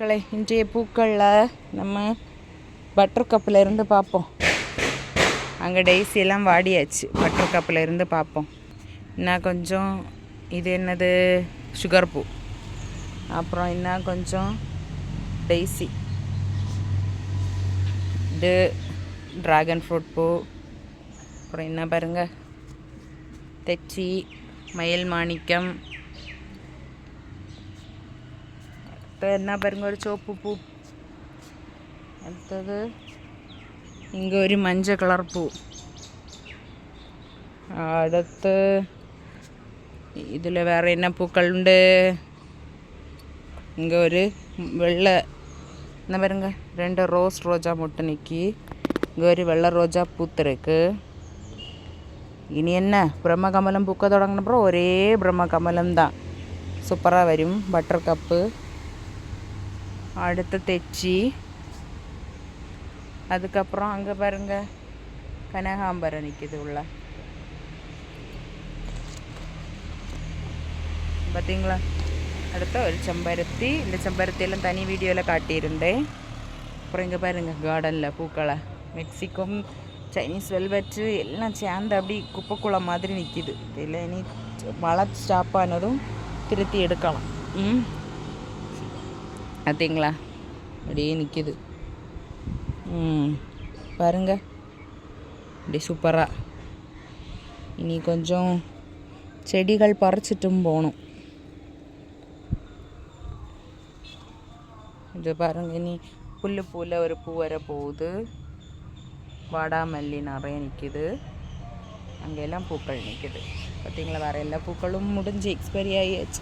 மக்களை இன்றைய பூக்களில் நம்ம பட்டர் கப்பில் இருந்து பார்ப்போம். அங்கே டெய்ஸியெல்லாம் வாடியாச்சு பட்டர் கப்பில் இருந்து பார்ப்போம். இன்னும் கொஞ்சம் இது என்னது சுகர் பூ. அப்புறம் இன்னும் கொஞ்சம் டெய்ஸி இது ட்ராகன் ஃப்ரூட் பூ. அப்புறம் என்ன பாருங்கள் தெச்சி மயில் மாணிக்கம் இப்போ എന്നാ പറഞ്ഞ ഒരു ചുവപ്പ് പൂ. അടുത്തത് ഇങ്ങ ഒരു മഞ്ച കളർ പൂ. അടുത്ത് ഇതിൽ വേറെ ഇന്ന പൂക്കളുണ്ട്? ഇങ്ങ ഒരു വെള്ള എന്നാ പറയുക രണ്ട് റോസ് റോജാ മുട്ട നിൽക്കി ഇങ്ക ഒരു വെള്ള റോജാ പൂത്തിരക്ക്. ഇനി എന്നാ? ബ്രഹ്മകമലം പൂക്ക തുടങ്ങിനപ്പുറം ഒരേ ബ്രഹ്മകമലം താ സൂപ്പറാ വരും. Butter cup. அடுத்து தெச்சி. அதுக்கப்புறம் அங்கே பாருங்க. கனகாம்பரம் நிற்கிது உள்ள. பார்த்தீங்களா அடுத்த ஒரு செம்பருத்தி. இந்த செம்பருத்தியெல்லாம் தனி வீடியோவில் காட்டியிருந்தேன். அப்புறம் இங்கே பாருங்க கார்டனில் பூக்களை. மெக்சிகம் சைனீஸ் வெல்வெட்டு எல்லாம் சேர்ந்து அப்படி குப்பைக்குளம் மாதிரி நிற்கிது இதில் இனி மழை ஸ்டாப் ஆனதும் திருத்தி எடுக்கலாம். ம். பார்த்தீங்களா அப்படியே நிற்கிது ம் பாருங்க அப்படி சூப்பராக இனி கொஞ்சம் செடிகள் பறிச்சிட்டும் போகணும் இது பாருங்க இனி புல்லு பூவில் ஒரு பூ வர போகுது வாடாமல்லி நிறைய நிற்கிது அங்கெல்லாம் பூக்கள் நிற்கிது பார்த்தீங்களா வேறு எல்லா பூக்களும் முடிஞ்சு எக்ஸ்பைரி ஆகியாச்சு